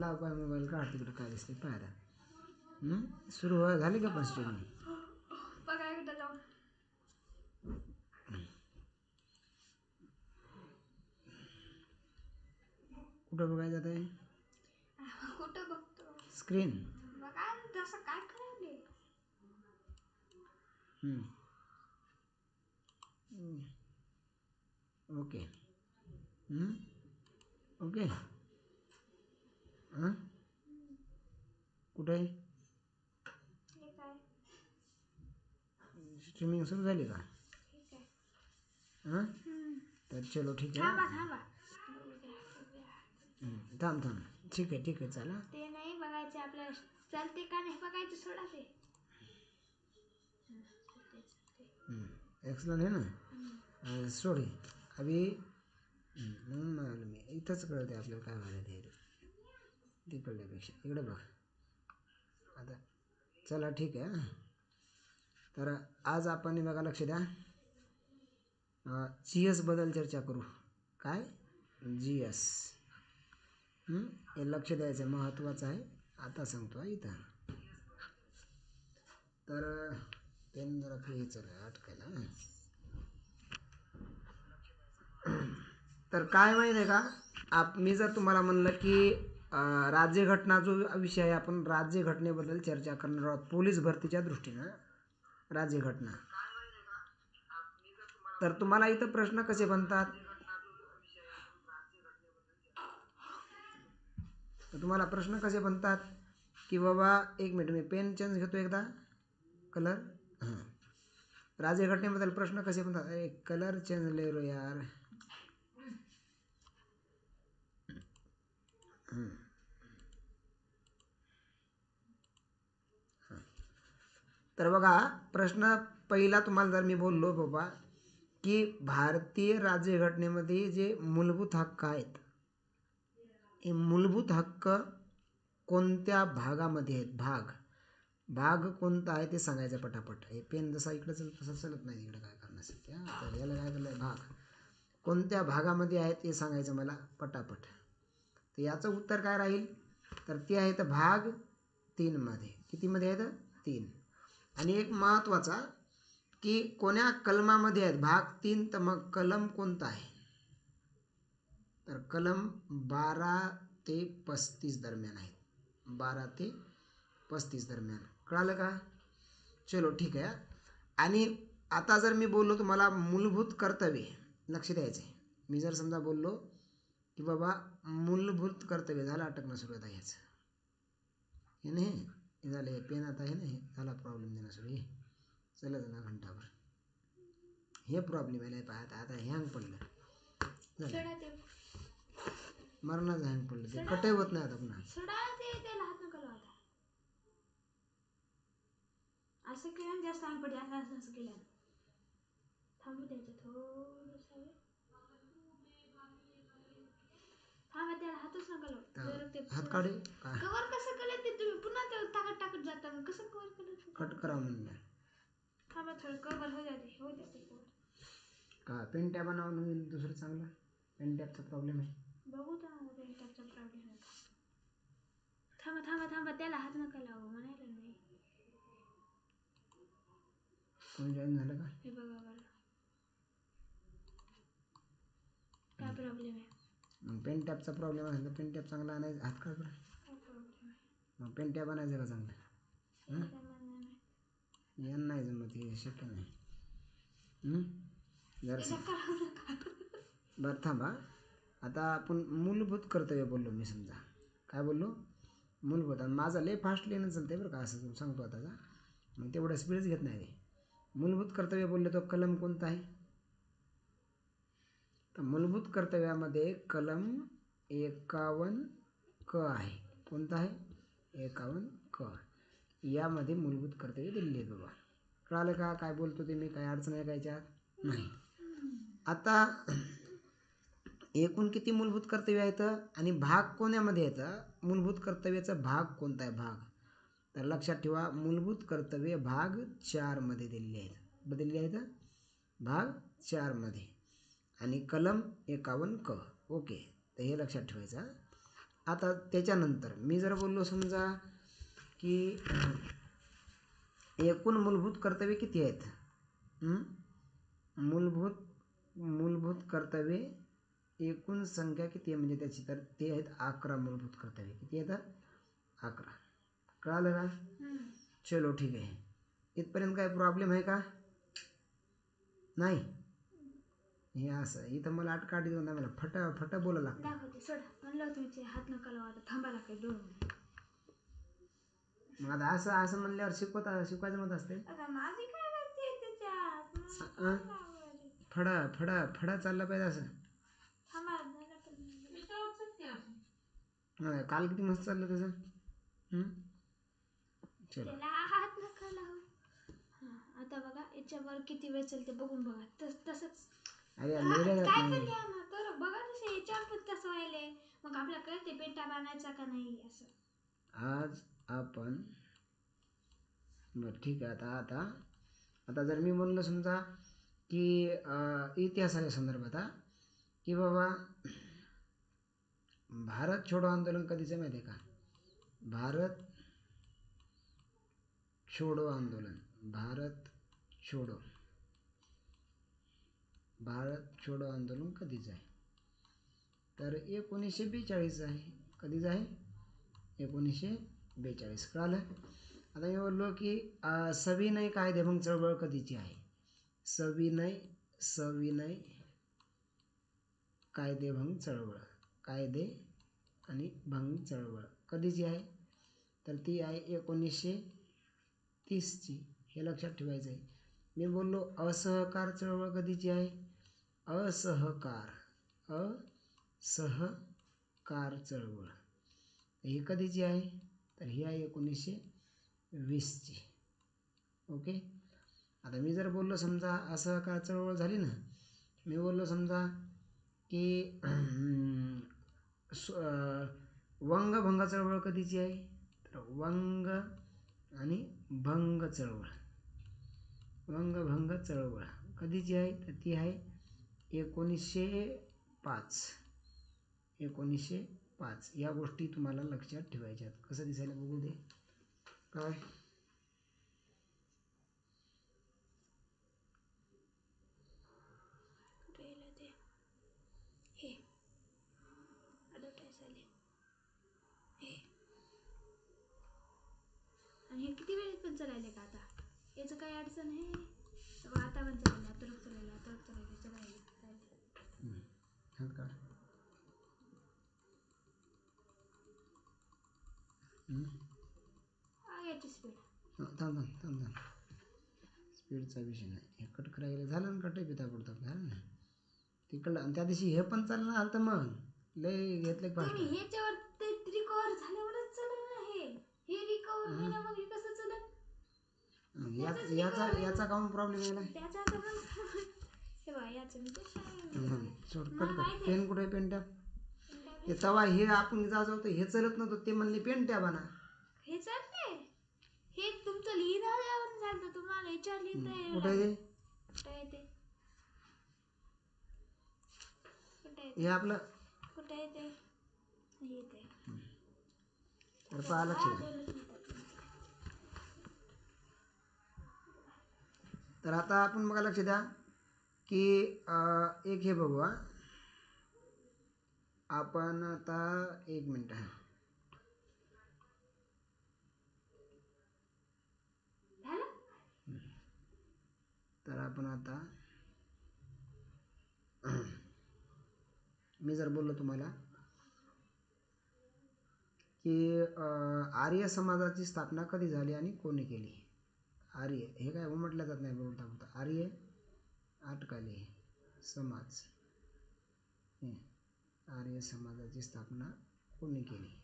लाव पाय मोबाईल काढ तिकडे काय दिसते पाय आता हं? सुरू झाली का पण जाऊन. कुठं बघायचं आता हे? कुठं बघतो? स्क्रीन तसं काय करायले. ओके? ओके. हां? कुठं? आहे स्ट्रीमिंग सुरू झाली का? हां? तर चलो ठीक आहे. थांबा. थांब. ठीक आहे ठीक आहे चला. ते नाही बघायचे आपल्याला. चालते का नाही बघायचं सोडा ते. एक्सलन आहे ना? सोडी अभि म्हणालो मी इथंच कळते आपल्याला काय व्हायला ते. तिकडल्यापेक्षा. इकडे बघ. आता चला ठीक आहे तर आज आपण बघा लक्ष द्या. जी एसबद्दल चर्चा करू. काय? जी एस हे? लक्ष द्यायचं महत्त्वाचं आहे. आता सांगतो आहे इथं. तर पेन जरा फ्री चला अटकायला तर काय माहीत आहे का? आप मी जर तुम्हाला म्हणलं की राज्यघटना जो विषय आहे आपण राज्यघटनेबद्दल चर्चा करणार आहोत. पोलीस भरतीच्या दृष्टीनं राज्यघटना तर तुम्हाला इथं प्रश्न कसे बनतात? तर तुम्हाला प्रश्न कसे बनतात? की बाबा एक मिनिट मी पेन चेंज घेतो एकदा. कलर? हां. राज्यघटनेबद्दल प्रश्न कसे बनतात? अरे कलर चेंज ले रो यार हं. हां. तर बघा प्रश्न पहिला तुम्हाला जर मी बोललो बाबा की भारतीय राज्यघटनेमध्ये जे मूलभूत हक्क आहेत हे मूलभूत हक्क कोणत्या भागामध्ये आहेत? भाग. भाग कोणता आहे ते सांगायचं पटापट. हे पेन जसा इकडं चल तसं चलत नाही इकडं काय करणं हां तर याला काय केलं भाग. कोणत्या भागामध्ये आहेत हे सांगायचं मला पटापट. तर याचं उत्तर काय राहील? तर ते आहेत भाग तीनमध्ये कितीमध्ये आहेत? तीन. आणि एक महत्त्वाचा की कोण्या कलमामध्ये आहेत? भाग तीन तर मग कलम कोणता आहे? तर कलम बारा ते पस्तीस दरम्यान आहेत. बारा ते पस्तीस दरम्यान. कळालं का? चलो ठीक आहे. आणि आता जर मी बोललो तुम्हाला मूलभूत कर्तव्य लक्ष द्यायचं आहे मी जर समजा बोललो की बाबा मूलभूत कर्तव्य झालं अटकणं सुरू आता ह्याचं. हे नाही हे झालं हे पेन आता हे नाही झाला प्रॉब्लेम देणं सुरू हे चलत ना घंटाभर. हे प्रॉब्लेम आहे पाय आता आता हँग पडलं. झालं. मरणाचं हँग पडलं ते कटही होत नाही आता पुन्हा. असं केलं जास्त अंग पडे असं असं असं केलं थांबू द्यायचं थोडंसं. थांबा त्याला हातच नका लावू. जरा ते हात काढे? कवर कसं केलं ते तुम्ही? पुन्हा ते टाकत टाकत जाता मग. कसं कवर केलं? कट करा म्हणलं. थांबा थोडं कवर हो जाते हो जाते. का? पेन टॅब आणावं नवीन दुसरं चांगलं? पेन टॅबचा प्रॉब्लेम आहे. बघू तर मला ते त्याचा प्रॉब्लेम आहे. थांबा थांबा थांबा. त्याला हात नका लावू. म्हणायला नाही. कोणी जॉईन झालं का? हे बघा बरं. काय प्रॉब्लेम आहे? मग पेन टॅपचा प्रॉब्लेम असेल तर पेन टॅप चांगला आणायचं. हात काढ बरं मग पेन टॅप आणायचं का चांगलं? नाही. यांना नाही जमत हे शक्य नाही. हं? जर बरं थांबा. आता आपण मूलभूत कर्तव्य बोललो मी समजा. काय बोललो? मूलभूत. आणि माझा लय फास्ट लिहिणं चालतंय बरं का असं सांगतो आता मग तेवढं स्पीडच घेत नाही ते मूलभूत कर्तव्य बोललो तो कलम कोणता आहे? मूलभूत कर्तव्यामध्ये कलम एकावन्न क आहे. कोणता आहे? एकावन्न क यामध्ये मूलभूत कर्तव्य दिलेली आहेत बाबा. कळालं का? काय बोलतो ते मी? काय अडचण आहे का याच्यात? नाही. आता एकूण किती मूलभूत कर्तव्य आहेत आणि भाग कोण्यामध्ये येतं मूलभूत कर्तव्याचा भाग कोणता आहे? भाग. तर लक्षात ठेवा मूलभूत कर्तव्य भाग चारमध्ये दिलेले आहेत. बदलले आहेत? भाग चारमध्ये. आणि कलम एकावन्न क. ओके. तर हे लक्षात ठेवायचं आता त्याच्यानंतर मी जर बोललो समजा की एकूण मूलभूत कर्तव्ये किती आहेत? मूलभूत मूलभूत कर्तव्ये एकूण संख्या किती आहे? म्हणजे त्याची तर ते आहेत अकरा मूलभूत कर्तव्ये. किती आहेत? अकरा. कळालं का. चलो ठीक आहे. इथपर्यंत काय प्रॉब्लेम आहे का? नाही? हे असं इथं मला आटकाठी देऊन मला फट फट बोला लागतं. दाखवते सोडा. म्हणलं तुमचे हात नका लावा आता थांबा लागते दोन मिनिट. मग आता असं असं म्हणल्यावर शिकवता शिकवायचं मत असते? आता माझी काय करते त्याच्यात? अं? फडा फडा फडा चालला पाहिजे असं. थांबा पण. हा, काल किती मस्त चाललं तसं हं? चलो. त्याला हात नका लावू. हा, आता बघा याच्यावर किती वेळ चालते बघून बघा. तस तसंच. अरे हा, लिहिलं जात काय पण नाही ना तर बघा तसे याच्यावर पण तसं व्हायले. मग आपल्याला कळते पेटा बांधायचा का नाही असं. आज आपण बरं ठीक आहे. आता आता आता जर मी म्हणलं समजा की अं, इतिहासाच्या संदर्भात हा की बाबा भारत छोडो आंदोलन कधीचं माहिती आहे का? भारत छोडो आंदोलन. भारत छोडो. भारत छोडो आंदोलन कधीचं आहे. तर एकोणीसशे बेचाळीस आहे. कधीच आहे? एकोणीसशे बेचाळीस. कळालं? आता मी बोललो की सविनय कायदेभंग चळवळ कधीची आहे? सविनय सविनय कायदेभंग चळवळ. कायदे आणि भंग चळवळ. कधीची आहे? तर ती आहे एकोणीसशे तीसची. हे लक्षात ठेवायचं आहे मी बोललो असहकार चळवळ कधीची आहे? असहकार असहकार चळवळ. ही कधीची आहे? तर ही आहे एकोणीसशे वीसची ओके? आता मी जर बोललो समजा असहकार चळवळ झाली ना मी बोललो समजा की सु- वंगभंग चळवळ कधीची आहे? तर वंग आणि भंग चळवळ. वंगभंग चळवळ. कधीची आहे? तर ती आहे एकोणीसशे पाच. एकोणीसशे पाच. या गोष्टी तुम्हाला लक्षात ठेवायच्या आहेत कसं दिसायला बघू दे. काय? हे. हे. आणि हे किती वेळेत पण चालायले का आता? याचं काही अडचण आहे? आता पण चालायला आता रोग चालायला आता रोग चालायला याची स्पीड थांब थांब थांब स्पीडचा विषय नाही. हे कट करायला झालं ना कट पिता पडतो झालं ना? तिकडलं आणि त्या दिवशी हे पण चाललं आलं तर मग. लय घेतलं फास्ट तुम्ही ह्याच्यावर ते रिकवर झाल्यावरच चालेल ना हे हे. रिकवर होईना मग हे कसं चालेल? याचा याचा याचा काऊन प्रॉब्लेम यायला? त्याचा आता मग हे बघा याचं मी ते सांगितलं. सोड मला कट कर. पेन कुठे पेन टॅप ते तवा हे आपण जात होतो हे चलत नव्हतं ते म्हणले पेन टॅब आणा हे चालते हे तुमचं लिहिणं झाल्यावर चालतं तुम्हाला याच्यावर लिहिता यायला कुठे. ते? कुठे हे आपलं? कुठे आहे ते? हे पहा लक्ष हा. तर आता आपण बघा लक्ष द्या. की अं, एक हे बघू हा. आपण आता एक मिनटं हा. तर आपण आता मी जर बोललो तुम्हाला की आर्य समाजाची स्थापना कधी झाली आणि कोणी केली? आर्य हे काय म्हटलं जात नाही बोलता बोलता आर्य आटकाले समाज. हे, आर्य समाजाची स्थापना कोणी केली?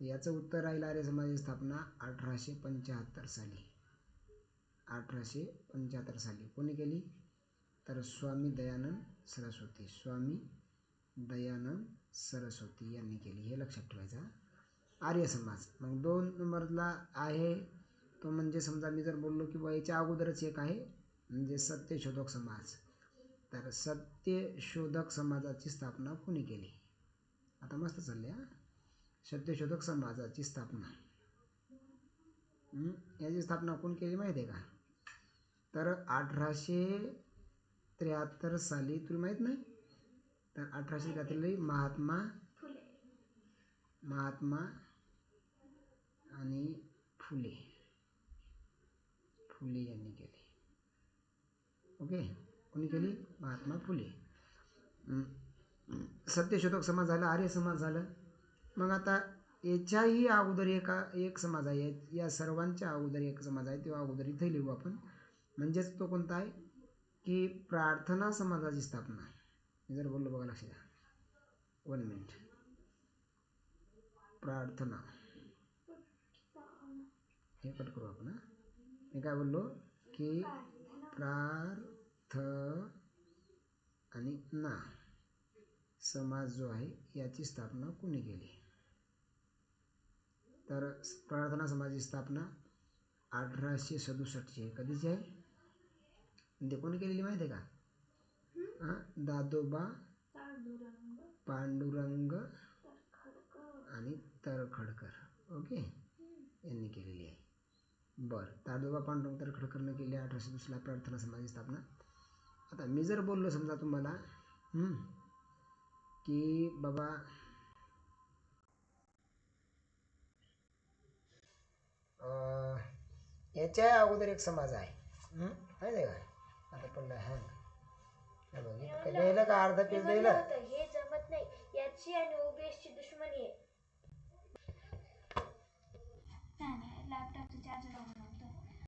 तर याचं उत्तर राहील आर्य समाजाची स्थापना अठराशे पंच्याहत्तर साली. अठराशे पंच्याहत्तर साली. कोणी केली? तर स्वामी दयानंद सरस्वती. स्वामी दयानंद सरस्वती यांनी केली. हे लक्षात ठेवायचं आर्य समाज. मग दोन नंबरला आहे. तो म्हणजे समजा मी जर बोललो की बा याच्या अगोदरच एक आहे. म्हणजे सत्यशोधक समाज. तर सत्यशोधक समाजाची स्थापना कोणी केली? आता मस्त चालले हा. सत्यशोधक समाजाची स्थापना? याची स्थापना कोण केली माहिती आहे का? तर अठराशे त्र्याहत्तर साली तुला माहीत नाही? तर अठराशे त्र्याहत्तरला महात्मा महात्मा आणि फुले. फुले यांनी केली. ओके? कोणी केली? महात्मा फुले. सत्यशोधक समाज झाला आर्य समाज झालं. मग आता याच्याही अगोदर एका एक समाज आहे. या- सर्वांच्या अगोदर एक समाज आहे. तेव्हा अगोदर इथे लिहू आपण. म्हणजेच तो कोणता आहे? की प्रार्थना समाजाची स्थापना मी जर बोललो बघा लक्ष द्या वन मिनिट प्रार्थना. हे कट करू आपण मी काय बोललो? की प्रार्थ आणि ना. समाज जो आहे याची स्थापना कुणी केली? तर प्रार्थना समाजाची स्थापना अठराशे सदुसष्टची आहे. कधीची आहे? ते कोणी केलेली माहिती आहे का? हां? दादोबा पांडुरंग आणि तरखडकर. ओके? यांनी केलेली आहे. बरं. दादोबा पांडुरंग तरखडकरनं केली अठराशे दुसरा प्रार्थना समाजाची स्थापना. आता मी जर बोललो समजा तुम्हाला की बाबा अं, याच्या अगोदर एक समाज आहे. हं, माहिती का? आता हँग हे. का? अर्धा पेज होतं हे जमत नाही. याची आणि ओबीएसची दुश्मनी आहे नाही नाही लॅपटॉपचं चार्जर